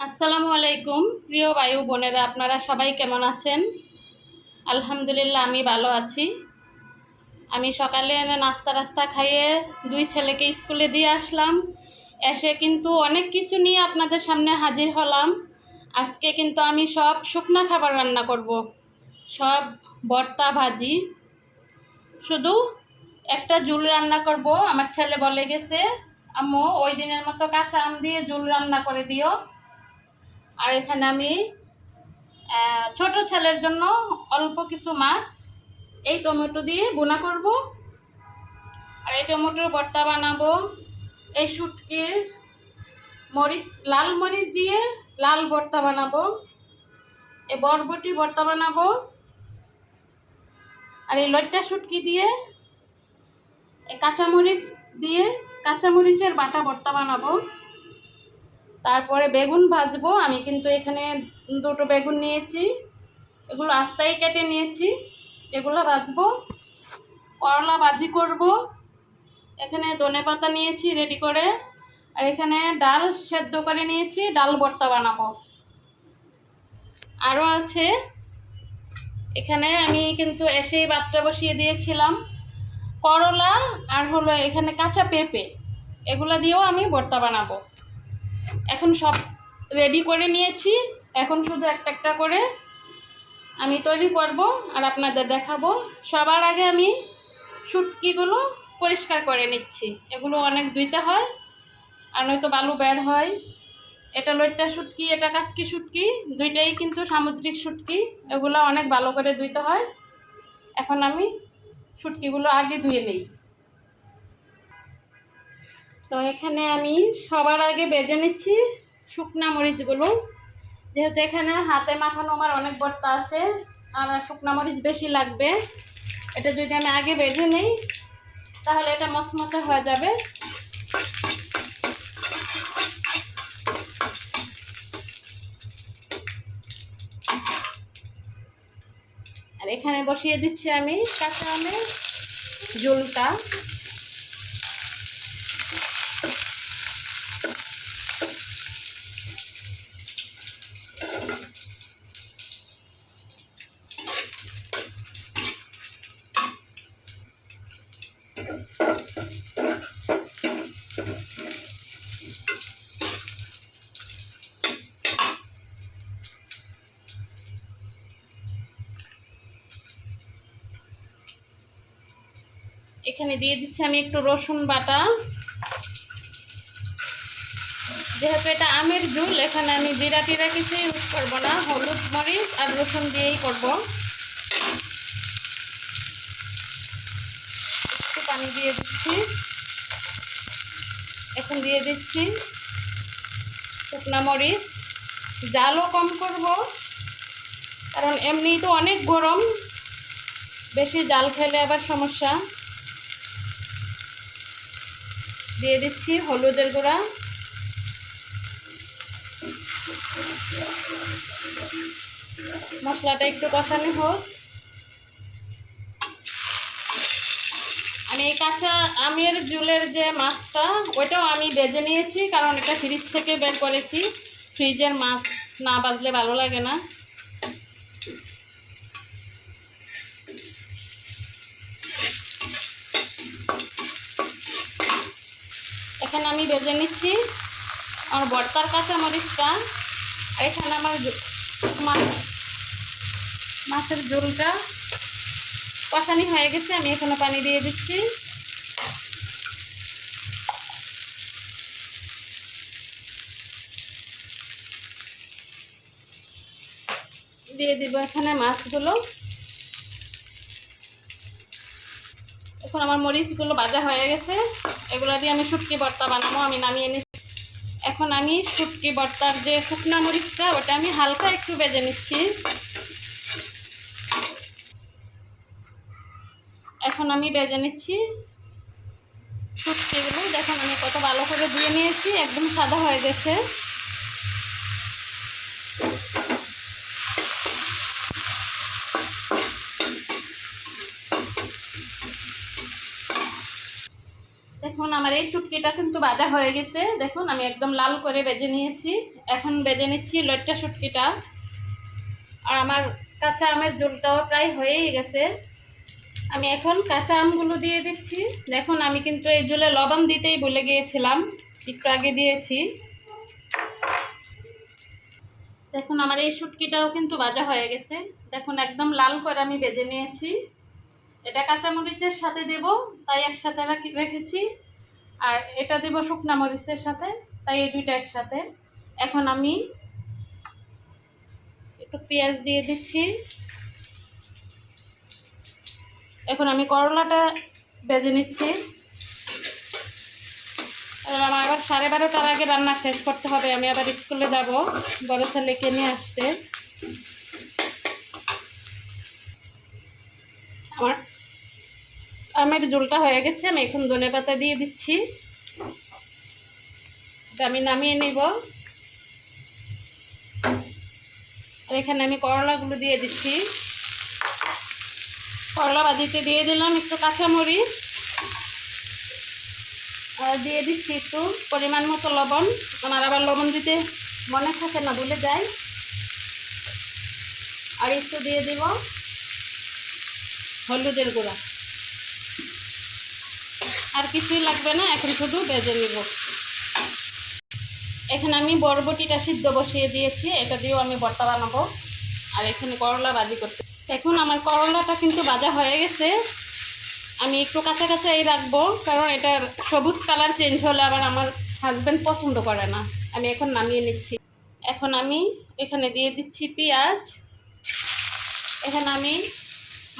আসসালামু আলাইকুম, প্রিয় বায়ু বোনেরা, আপনারা সবাই কেমন আছেন? আলহামদুলিল্লাহ, আমি ভালো আছি। আমি সকালে এনে নাস্তা রাস্তা খাইয়ে দুই ছেলেকে স্কুলে দিয়ে আসলাম। এসে কিন্তু অনেক কিছু নিয়ে আপনাদের সামনে হাজির হলাম। আজকে কিন্তু আমি সব শুকনা খাবার রান্না করব। সব ভর্তা ভাজি। শুধু একটা জুল রান্না করব। আমার ছেলে বলে গেছে, আম্মু, ওই দিনের মতো কাঁচা আম দিয়ে জুল রান্না করে দিও। আর এখানে আমি ছোট ছেলের জন্য অল্প কিছু মাছ, এই টমেটো দিয়ে বোনা করব। আর এই টমেটোর ভর্তা বানাবো। এই শুটকির মরিচ, লাল মরিচ দিয়ে লাল ভর্তা বানাবো। এই বরবটি ভর্তা বানাবো। আর এই লইট্টা শুটকি দিয়ে, এই কাঁচামরিচ দিয়ে কাঁচামরিচের বাটা ভর্তা বানাবো। তারপরে বেগুন ভাজবো। আমি কিন্তু এখানে দুটো বেগুন নিয়েছি। এগুলো আস্তায় কেটে নিয়েছি। এগুলো ভাজবো। করলা ভাজি করব। এখানে ধনে পাতা নিয়েছি রেডি করে। আর এখানে ডাল সেদ্ধ করে নিয়েছি, ডাল ভর্তা বানাবো। আরও আছে। এখানে আমি কিন্তু এসেই ভাতটা বসিয়ে দিয়েছিলাম। করলা আর হলো এখানে কাঁচা পেঁপে। এগুলো দিয়েও আমি ভর্তা বানাবো। এখন সব রেডি করে নিয়েছি। এখন শুধু একটা একটা করে আমি তৈরি করব আর আপনাদের দেখাবো। সবার আগে আমি শুটকিগুলো পরিষ্কার করে নিচ্ছি। এগুলো অনেক ধুইতে হয় আর নয়তো বালু বের হয়। এটা লইট্টা শুটকি, এটা কাসকি শুটকি, দুইটাই কিন্তু সামুদ্রিক শুটকি। এগুলো অনেক ভালো করে ধুইতে হয়। এখন আমি শুটকিগুলো আগে ধুয়ে নিই। তো এখানে আমি সবার আগে বেজে নিচ্ছি শুকনা মরিচগুলো। যেহেতু এখানে হাতে মাখানো আমার অনেক ভর্তা আছে, আর শুকনা মরিচ বেশি লাগবে। এটা যদি আমি আগে বেজে নিই, তাহলে এটা মচমচে হয়ে যাবে। আর এখানে বসিয়ে দিচ্ছি আমি কাঁচা আমের ঝোলটা। এখানে দিয়ে দিচ্ছি আমি একটু রসুন বাটা। যেহেতু এটা আমের ঝুল, এখানে আমি জিরা টিরা কিছু ইউজ করব না, হলুদ মরিচ আর রসুন দিয়েই করব। পানি দিয়ে দিচ্ছি। এখন দিয়ে দিচ্ছি শুকনা মরিচ। জালও কম করব, কারণ এমনিই তো অনেক গরম। বেশি জাল খেলে আবার সমস্যা। দিয়ে দিচ্ছি হলুদের গুঁড়া। মশলাটা একটু কষানো হোক। আমি এই কাঁচা আমের জুলের যে মাছটা, ওইটাও আমি বেজে নিয়েছি, কারণ এটা ফ্রিজ থেকে বের করেছি। ফ্রিজের মাছ না বাজলে ভালো লাগে না। এখানে আমি বেজে নিচ্ছি আমার বর্তার কাঁচা মরিচটা আর এখানে আমার জু- মা- মাছের ঝোলটা। কষানি হয়ে গেছে, আমি এখানে পানি দিয়ে দিচ্ছি। দিয়ে দিব এখানে মাছগুলো। এখন আমার মরিচগুলো ভাজা হয়ে গেছে। এগুলো দিয়ে আমি শুটকি ভর্তা বানাবো, আমি নামিয়ে নিচ্ছি। এখন আমি শুটকি ভর্তার যে শুকনা মরিচটা, ওটা আমি হালকা একটু বেজে নিচ্ছি। এখন আমি বেজে নিচ্ছি শুটকিগুলো দেখুন, আমি কত ভালো করে ধুয়ে নিয়েছি, একদম সাদা হয়ে গেছে। দেখুন, আমার এই শুটকিটা কিন্তু বাজা হয়ে গেছে। দেখুন, আমি একদম লাল করে বেজে নিয়েছি। এখন বেজে নিচ্ছি লট্টা শুটকিটা। আর আমার কাঁচা আমের ঝোলটাও প্রায় হয়েই গেছে। আমি এখন কাঁচা আমগুলো দিয়ে দিচ্ছি। দেখুন, আমি কিন্তু এই জুলে লবণ দিতেই ভুলে গিয়েছিলাম। একটু আগে দিয়েছি। দেখুন, আমার এই শুটকিটাও কিন্তু ভাজা হয়ে গেছে। দেখুন, একদম লাল করে আমি বেজে নিয়েছি। এটা কাঁচামরিচের সাথে দেব, তাই একসাথে রাখি- রেখেছি। আর এটা দেব শুকনা মরিচের সাথে, তাই এই দুইটা একসাথে। এখন আমি একটু পেঁয়াজ দিয়ে দিচ্ছি। এখন আমি করলাটা বেজে নিচ্ছি। আমার আবার সাড়ে বারোটার আগে রান্না শেষ করতে হবে, আমি আবার স্কুলে যাব, বড় ছেলেকে নিয়ে আসতে। আমার, আমের ঝোলটা হয়ে গেছে, আমি এখন ধনে পাতা দিয়ে দিচ্ছি। আমি নামিয়ে নিব। আর এখানে আমি করলাগুলো দিয়ে দিচ্ছি। করলা বাজিতে দিয়ে দিলাম একটু কাঁচামরিচ। আর দিয়ে দিচ্ছি একটু পরিমাণ মতো লবণ। আমার আবার লবণ দিতে মনে থাকে না, ভুলে যাই আর একটু দিয়ে দিব হলুদের গুঁড়া। আর কিছুই লাগবে না, এখন শুধু বেজে নিব। এখানে আমি বরবটিটা সিদ্ধ বসিয়ে দিয়েছি, এটা দিয়েও আমি ভর্তা বানাবো। আর এখানে করলা বাজি করতে এখন আমার করলাটা কিন্তু ভাজা হয়ে গেছে। আমি একটু কাঁচা কাঁচাই রাখব, কারণ এটার সবুজ কালার চেঞ্জ হলে আবার আমার হাজব্যান্ড পছন্দ করে না। আমি এখন নামিয়ে নিচ্ছি। এখন আমি এখানে দিয়ে দিচ্ছি পেঁয়াজ। এখানে আমি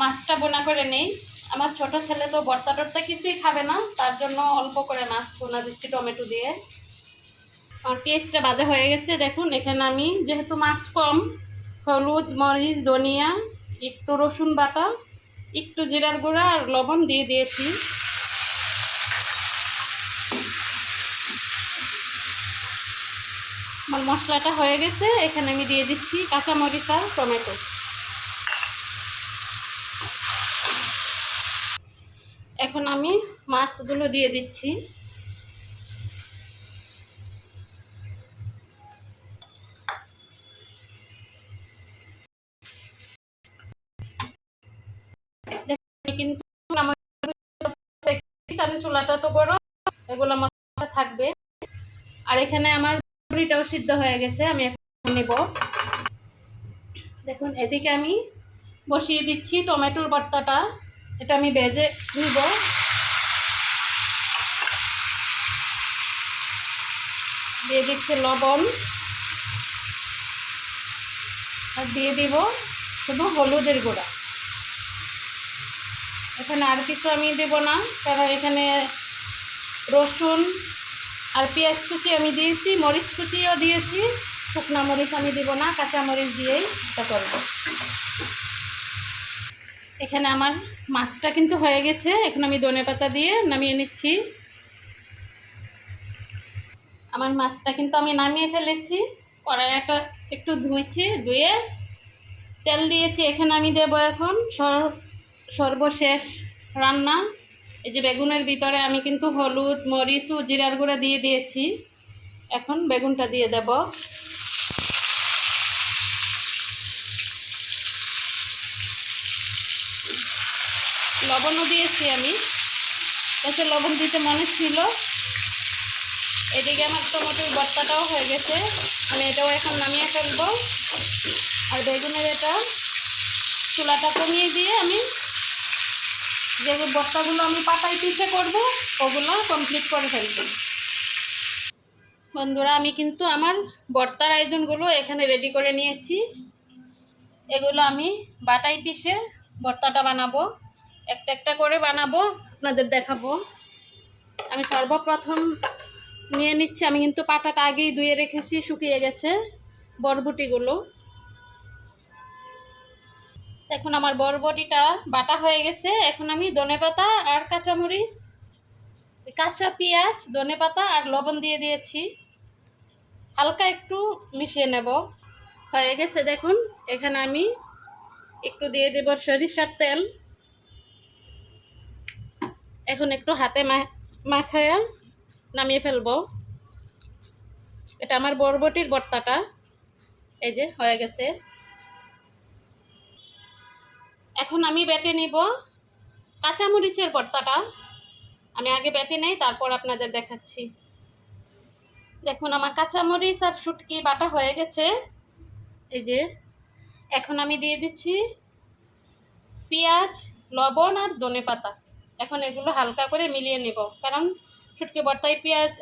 মাছটা বোনা করে নেই। আমার ছোট ছেলে তো বর্ষা টর্তা কিছুই খাবে না, তার জন্য অল্প করে মাছ বোনা দিচ্ছি টমেটো দিয়ে। আর পেঁয়াজটা ভাজা হয়ে গেছে। দেখুন, এখানে আমি যেহেতু মাছ কম, হলুদ, মরিচ, ধনিয়া একটু রসুন বাটা, একটু জিরার গুঁড়া আর লবণ দিয়ে দিয়েছি। আমার মশলাটা হয়ে গেছে, এখানে আমি দিয়ে দিচ্ছি কাঁচামরিচ আর টমেটো। এখন আমি মাছগুলো দিয়ে দিচ্ছি। কিন্তু আমার কারণ চুলাটা তো বড় এগুলো মশলা থাকবে। আর এখানে আমার পুরিটাও সিদ্ধ হয়ে গেছে, আমি এখন নেব। দেখুন, এদিকে আমি বসিয়ে দিচ্ছি টমেটোর ভর্তাটা। এটা আমি ভেজে নিব। দিয়ে দিচ্ছি লবণ। আর দিয়ে দিব শুধু হলুদের গুঁড়া। এখানে আর কিছু আমি দেব না, কারণ এখানে রসুন আর পেঁয়াজ কুচি আমি দিয়েছি, মরিচ কুচিও দিয়েছি, শুকনা মরিচ আমি দেবো না, কাঁচা মরিচ দিয়েই এটা করব। এখানে আমার মাছটা কিন্তু হয়ে গেছে, এখন আমি ধনে পাতা দিয়ে নামিয়ে নিচ্ছি। আমার মাছটা কিন্তু আমি নামিয়ে ফেলেছি কড়াইটা একটু ধুয়েছি ধুয়ে তেল দিয়েছি, এখানে আমি দেবো এখন সর- সর্বশেষ রান্না। এই যে বেগুনের ভিতরে আমি কিন্তু হলুদ, মরিচ ও জিরার গুঁড়া দিয়ে দিয়েছি। এখন বেগুনটা দিয়ে দেব। লবণও দিয়েছি আমি। তাতে লবণ দিতে মনে ছিল। এদিকে আমার টমেটোর ভর্তাটাও হয়ে গেছে। আমি এটাও এখন নামিয়ে ফেলব। আর বেগুনের এটা চুলাটা কমিয়ে দিয়ে আমি যে বস্তাগুলো আমি পাতায় পিঠে করব, ওগুলো কমপ্লিট করে ফেলব। বন্ধুরা, আমি কিন্তু আমার বর্তার আয়োজনগুলো এখানে রেডি করে নিয়েছি। এগুলো আমি বাটাই পিষে ভর্তাটা বানাবো। একটা একটা করে বানাবো, আপনাদের দেখাবো। আমি সর্বপ্রথম নিয়ে নিচ্ছি, আমি কিন্তু পাটাটা আগেই ধুয়ে রেখেছি, শুকিয়ে গেছে বরবটিগুলো। এখন আমার বরবটিটা বাটা হয়ে গেছে। এখন আমি ধনেপাতা আর কাঁচামরিচ, কাঁচা পেঁয়াজ ধনেপাতা আর লবণ দিয়ে দিয়েছি। হালকা একটু মিশিয়ে নেব। হয়ে গেছে দেখুন, এখানে আমি একটু দিয়ে দেব সরিষার তেল। এখন একটু হাতে মাখায়া নামিয়ে ফেলব। এটা আমার বরবটির ভর্তাটা এই যে, হয়ে গেছে। এখন আমি বেটে নিব। কাঁচামরিচের ভর্তাটা। আমি আগে বেটে নেই, তারপর আপনাদের দেখাচ্ছি। দেখুন, আমার কাঁচামরিচ আর শুটকি বাটা হয়ে গেছে। এই যে, এখন আমি দিয়ে দিচ্ছি পেঁয়াজ, লবণ আর ধনে পাতা। এখন এগুলো হালকা করে মিলিয়ে নেব, কারণ শুটকি ভর্তায় পেঁয়াজ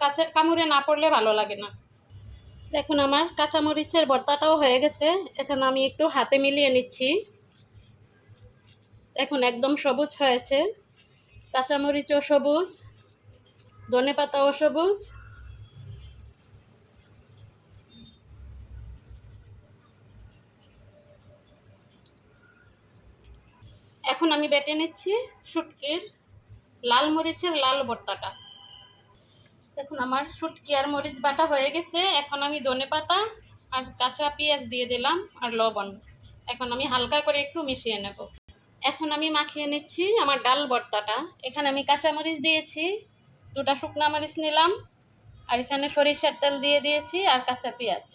কাঁচা কামড়ে না পড়লে ভালো লাগে না। দেখুন, আমার কাঁচামরিচের ভর্তাটাও হয়ে গেছে। এখন আমি একটু হাতে মিলিয়ে নিচ্ছি। এখন একদম সবুজ হয়েছে। কাঁচামরিচও সবুজ, ধনে পাতাও সবুজ। এখন আমি বেটে নিচ্ছি শুটকির লাল মরিচের লাল ভর্তাটা। এখন আমার শুটকি আর মরিচ বাটা হয়ে গেছে। এখন আমি ধনে পাতা আর কাঁচা পেঁয়াজ দিয়ে দিলাম আর লবণ। এখন আমি হালকা করে একটু মিশিয়ে নেব। এখন আমি মাখিয়ে নিচ্ছি আমার ডাল ভর্তাটা। এখানে আমি কাঁচামরিচ দিয়েছি, দুটা শুকনা মরিচ নিলাম, আর এখানে সরিষার তেল দিয়ে দিয়েছি আর কাঁচা পেঁয়াজ।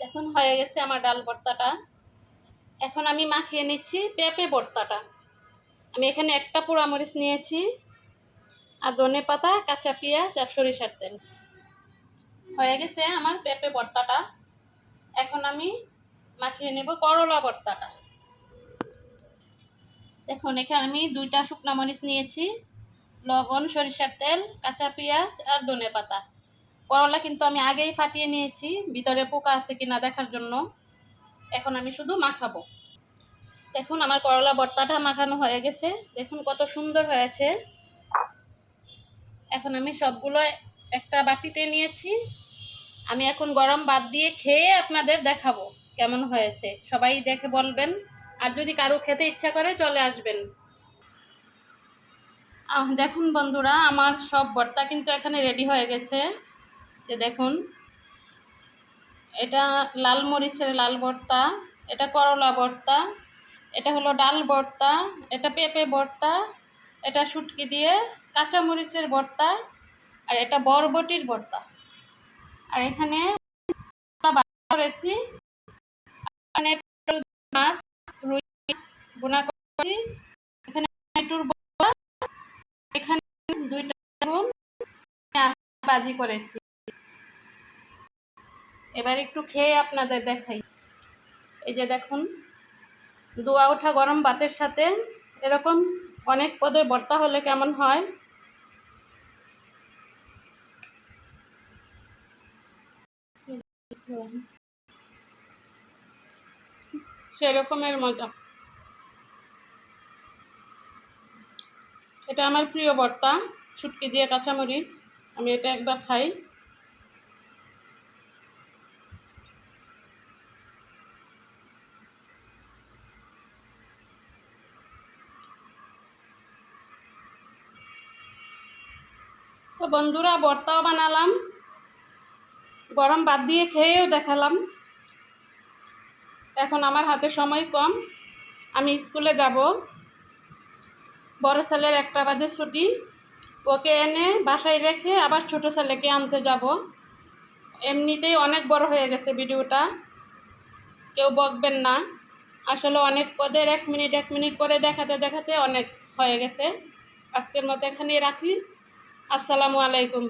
এখন হয়ে গেছে আমার ডাল ভর্তাটা। এখন আমি মাখিয়ে নিচ্ছি পেঁপে ভর্তাটা। আমি এখানে একটা পোড়ামরিচ নিয়েছি, আর ধনে পাতা, কাঁচা পেঁয়াজ আর সরিষার তেল। হয়ে গেছে আমার পেঁপে ভর্তাটা। এখন আমি মাখিয়ে নেব করলা ভর্তাটা। দেখুন, এখানে আমি দুইটা শুকনা মরিচ নিয়েছি, লবণ, সরিষার তেল, কাঁচা পেঁয়াজ আর ধনে পাতা। করলা কিন্তু আমি আগেই ফাটিয়ে নিয়েছি, ভিতরে পোকা আছে কিনা দেখার জন্য। এখন আমি শুধু মাখাবো। দেখুন, আমার করলা ভর্তাটা মাখানো হয়ে গেছে। দেখুন, কত সুন্দর হয়েছে। এখন আমি সবগুলো একটা বাটিতে নিয়েছি। আমি এখন গরম বাদ দিয়ে খেয়ে আপনাদের দেখাবো কেমন হয়েছে। সবাই দেখে বলবেন। আর যদি কারও খেতে ইচ্ছা করে, চলে আসবেন। দেখুন বন্ধুরা, আমার সব ভর্তা কিন্তু এখানে রেডি হয়ে গেছে। যে দেখুন, এটা লাল মরিচের লাল ভর্তা, এটা করলা ভর্তা, এটা হলো ডাল ভর্তা, এটা পেঁপে ভর্তা, এটা শুটকি দিয়ে কাঁচা মরিচের ভর্তা, আর এটা বরবটির ভর্তা। আর এখানে করেছি মাছ বোনা এখানে টমেটোর এখানে দুইটা বেগুন বাজি করেছি। এবার একটু খেয়ে আপনাদের দেখাই। এই যে দেখুন, দোয়া ওঠা গরম ভাতের সাথে। এরকম অনেক পদের ভর্তা হলে কেমন হয়? সেরকমের মজা। এটা আমার প্রিয় ভর্তা ছুটকি দিয়ে কাঁচামরিচ। আমি এটা একবার খাই। তো বন্ধুরা, ভর্তাও বানালাম। গরম বাদ দিয়ে খেয়েও দেখালাম। এখন আমার হাতে সময় কম। আমি স্কুলে যাব। বড় ছেলের একটা বাজে ছুটি। ওকে এনে বাসায় রেখে আবার ছোট ছেলেকে আনতে যাব। এমনিতেই অনেক বড় হয়ে গেছে ভিডিওটা। কেউ বকবেন না। আসলে অনেক পদের এক মিনিট এক মিনিট করে দেখাতে দেখাতে অনেক হয়ে গেছে। আজকের মতো এখানেই রাখি। আসসালামু আলাইকুম।